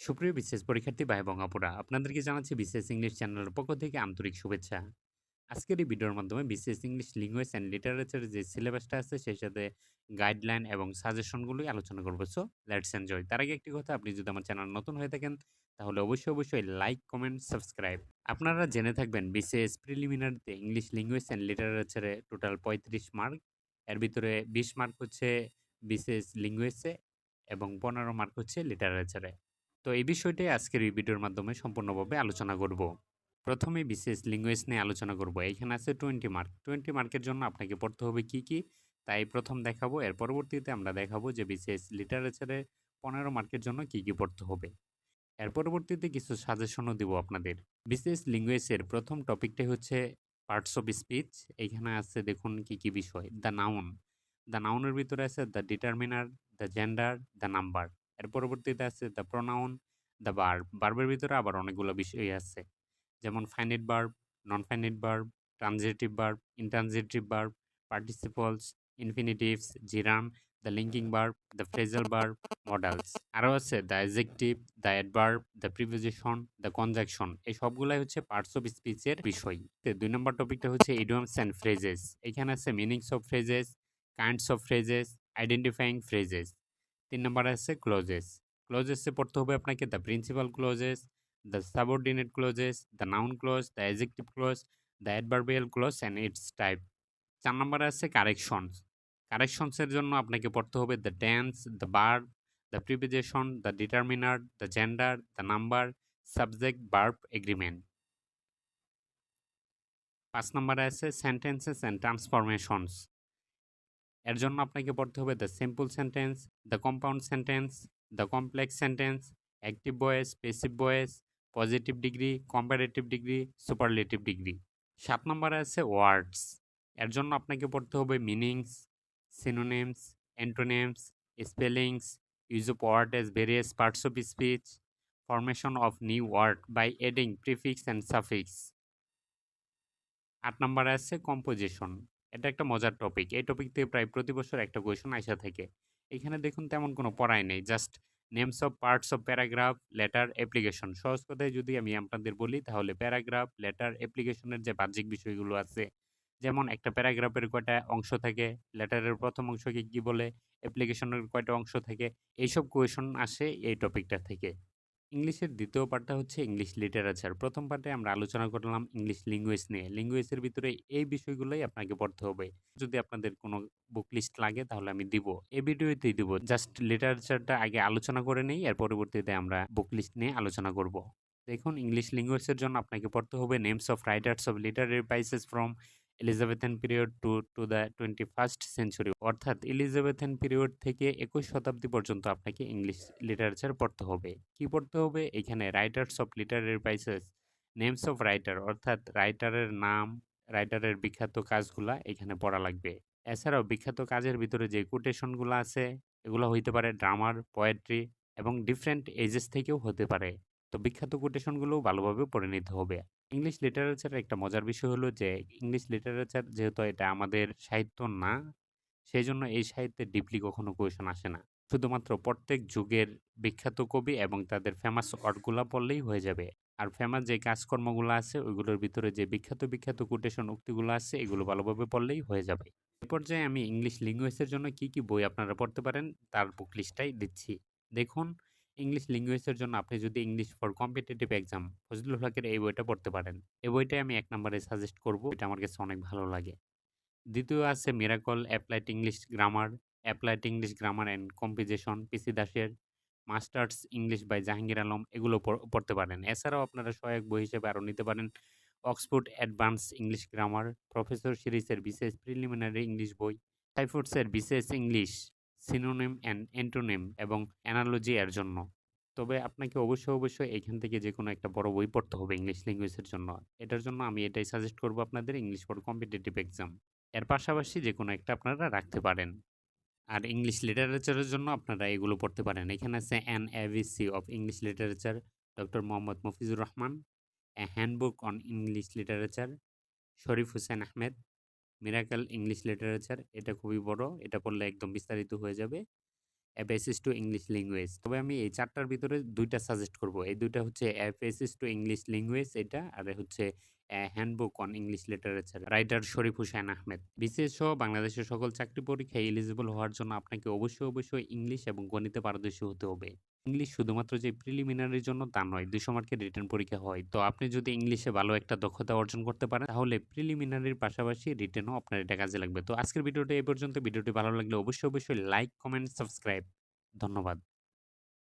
সুপ্রিয় বিশেষ পরীক্ষার্থী ভাই আপুরা, আপনাদেরকে জানাচ্ছি বিশেষ ইংলিশ চ্যানেলের পক্ষ থেকে আন্তরিক শুভেচ্ছা। আজকের এই ভিডিওর মাধ্যমে বিশেষ ইংলিশ ল্যাঙ্গুয়েজ অ্যান্ড লিটারেচার যে সিলেবাসটা আছে, সেই সাথে গাইডলাইন এবং সাজেশনগুলোই আলোচনা করব। সো লেটস এনজয় তার আগে একটি কথা, আপনি যদি আমার চ্যানেল নতুন হয়ে থাকেন, তাহলে অবশ্যই অবশ্যই লাইক কমেন্ট সাবস্ক্রাইব আপনারা জেনে থাকবেন বিশেষ প্রিলিমিনারিতে ইংলিশ ল্যাঙ্গুয়েজ অ্যান্ড লিটারেচারে টোটাল পঁয়ত্রিশ মার্ক এর ভিতরে বিশ মার্ক হচ্ছে বিশেষ ল্যাঙ্গুয়েজে এবং পনেরো মার্ক হচ্ছে লিটারেচারে তো এই বিষয়টাই আজকের এই ভিডিওর মাধ্যমে সম্পূর্ণভাবে আলোচনা করব। প্রথমে বিশেষ ল্যাঙ্গুয়েজ নিয়ে আলোচনা করব। এখানে আছে টোয়েন্টি মার্ক টোয়েন্টি মার্কের জন্য আপনাকে পড়তে হবে কি কি? তাই প্রথম দেখাবো, এর পরবর্তীতে আমরা দেখাবো যে বিশেষ লিটারেচারে পনেরো মার্কের জন্য কি কি পড়তে হবে। এর পরবর্তীতে কিছু সাজেশনও দিব আপনাদের। বিশেষ ল্যাঙ্গুয়েজের প্রথম টপিকটাই হচ্ছে পার্টস অফ স্পিচ এইখানে আছে দেখুন কি কি বিষয়। দ্য নাউন দ্য নাউনের ভিতরে আছে the determiner the gender the number এর পরবর্তীতে আছে দ্য প্রোনাউন দ্য বার্ব বার্বের ভিতরে আবার অনেকগুলো বিষয় আছে। যেমন finite verb non finite verb transitive verb intransitive verb participles infinitives gerund the linking verb the phrasal verb modals আরও আছে the adjective the adverb the preposition the conjunction এই সবগুলাই হচ্ছে পার্টস অফ স্পিচের বিষয়। দুই নম্বর টপিকটা হচ্ছে ইডিয়মস অ্যান্ড ফ্রেজেস এখানে আছে meanings of phrases kinds of phrases identifying phrases তিন নম্বর আছে ক্লোজেস ক্লোজেসে পড়তে হবে আপনাকে the principal clauses the subordinate clauses the noun clause the adjective clause the adverbial clause and its type চার নম্বরে আছে কারেকশনস কারেকশনসের জন্য আপনাকে পড়তে হবে the tense the verb the preposition the determiner the gender the number subject verb agreement পাঁচ নম্বরে আছে সেন্টেন্সেস অ্যান্ড ট্রান্সফরমেশনস এর জন্য আপনাকে পড়তে হবে the simple sentence the compound sentence the complex sentence active voice passive voice positive degree comparative degree superlative degree সাত নম্বরে আছে ওয়ার্ডস এর জন্য আপনাকে পড়তে হবে meanings synonyms antonyms spellings use of word as various parts of speech formation of new word by adding prefix and suffix আট নম্বরে আছে কম্পোজিশন এটা একটা মজার টপিক এই টপিক থেকে প্রায় প্রতি বছর একটা কোয়েশন আসা থাকে। এখানে দেখুন তেমন কোনো পড়াই নেই। Just names of parts of paragraph letter application সহজ কথায় যদি আমি আপনাদের বলি, তাহলে প্যারাগ্রাফ লেটার অ্যাপ্লিকেশনের যে বাহ্যিক বিষয়গুলো আছে, যেমন একটা প্যারাগ্রাফের কয়টা অংশ থাকে লেটারের প্রথম অংশকে কি বলে অ্যাপ্লিকেশনের কয়টা অংশ থাকে, এইসব কোয়েশন আসে এই টপিকটা থেকে। ইংলিশের দ্বিতীয় পার্টটা হচ্ছে ইংলিশ লিটারেচার। প্রথম পার্টে আমরা আলোচনা করলাম ইংলিশ ল্যাঙ্গুয়েজ নিয়ে। ল্যাঙ্গুয়েজের ভিতরে এই বিষয়গুলোই আপনাকে পড়তে হবে। যদি আপনাদের কোনো বুক লিস্ট লাগে তাহলে আমি দিব। এই ভিডিওতেই দিব। জাস্ট লিটারেচারটা আগে আলোচনা করে নেই, এর পরবর্তীতে আমরা বুক লিস্ট নিয়ে আলোচনা করব। দেখুন, ইংলিশ ল্যাঙ্গুয়েজের জন্য আপনাকে পড়তে হবে names of writers of literary prizes from Elizabethan period to to the twenty first century. অর্থাৎ এলিজাবেথেন পিরিয়ড থেকে একুশ শতাব্দী পর্যন্ত আপনাকে ইংলিশ লিটারেচার পড়তে হবে। কি পড়তে হবে? এখানে writers of literary prizes names of writer অর্থাৎ রাইটারের নাম রাইটারের বিখ্যাত কাজগুলা এখানে পড়া লাগবে। এছাড়াও বিখ্যাত কাজের ভিতরে যে কোটেশনগুলো আছে, এগুলো হইতে পারে ড্রামার পোয়েট্রি এবং ডিফারেন্ট এজেস থেকেও হতে পারে। তো বিখ্যাত কোটেশনগুলোও ভালোভাবে পড়ে নিতে হবে। ইংলিশ লিটারেচারের একটা মজার বিষয় হলো যে ইংলিশ লিটারেচার যেহেতু এটা আমাদের সাহিত্য না সেই জন্য এই সাহিত্যে ডিপলি কখনো কোয়েশন আসে না। শুধুমাত্র প্রত্যেক যুগের বিখ্যাত কবি এবং তাদের ফেমাস ওয়ার্ডগুলো পড়লেই হয়ে যাবে। আর ফেমাস যে কাজকর্মগুলো আছে, ওইগুলোর ভিতরে যে বিখ্যাত বিখ্যাত কোটেশন উক্তিগুলো আছে, এগুলো ভালোভাবে পড়লেই হয়ে যাবে। এ পর্যায়ে আমি ইংলিশ ল্যাঙ্গুয়েজের জন্য কি কি বই আপনারা পড়তে পারেন, তার বুক লিস্টটাই দিচ্ছি। দেখুন ইংলিশ ল্যাঙ্গুয়েজের জন্য আপনি যদি English for competitive exam, Fazlul হকের এই বইটা পড়তে পারেন। এই বইটাই আমি এক নম্বরে সাজেস্ট করব। এটা আমার কাছে অনেক ভালো লাগে। দ্বিতীয় আছে miracle applied English grammar applied English grammar and composition PC দাসের masters English by Jahangir Alam এগুলো পড়তে পারেন। এছাড়াও আপনারা সহায়ক বই হিসেবে আরও নিতে পারেন Oxford advance English grammar professor সিরিজের বিশেষ প্রিলিমিনারি ইংলিশ বই সাইফোর্ডসের বিশেষ ইংলিশ সিনোনিম অ্যান্ড অ্যান্টোনিম এবং অ্যানালজি এর জন্য। তবে আপনাকে অবশ্যই অবশ্যই এখান থেকে যে কোনো একটা বড় বই পড়তে হবে ইংলিশ ল্যাঙ্গুয়েজের জন্য। এটার জন্য আমি এটাই সাজেস্ট করব আপনাদের ইংলিশ ফর কম্পিটিটিভ এক্সাম এর পাশাপাশি যে কোনো একটা আপনারা রাখতে পারেন। আর ইংলিশ লিটারেচারের জন্য আপনারা এগুলো পড়তে পারেন। এখানে আছে an ABC of English literature doctor Mohammad Mofizur Rahman a handbook on English literature Sharif Hussain Ahmed miracle English literature এটা খুবই বড়। এটা পড়লে একদম বিস্তারিত হয়ে যাবে। বেসিস টু ইংলিশ ল্যাঙ্গুয়েজ তবে আমি এই চারটার ভিতরে দুইটা সাজেস্ট করব। এই দুইটা হচ্ছে বেসিস টু ইংলিশ ল্যাঙ্গুয়েজ এটা, আর হচ্ছে handbook on English literature writer Sharif Hussain Ahmed. বিশেষ বাংলাদেশের সকল চাকরি পরীক্ষায় এলিজিবল হওয়ার জন্য আপনাকে অবশ্যই অবশ্যই ইংলিশ এবং গণিতে পারদর্শী হতে হবে। ইংলিশ শুধুমাত্র যে প্রিলিমিনারির জন্য তা নয়, দুশো মার্কের রিটার্ন পরীক্ষা হয়। তো আপনি যদি ইংলিশে ভালো একটা দক্ষতা অর্জন করতে পারেন, তাহলে প্রিলিমিনারির পাশাপাশি রিটেনও আপনার এটা কাজে লাগবে। তো আজকের ভিডিওটা এই পর্যন্ত। ভিডিওটি ভালো লাগলে অবশ্যই অবশ্যই লাইক কমেন্ট সাবস্ক্রাইব ধন্যবাদ।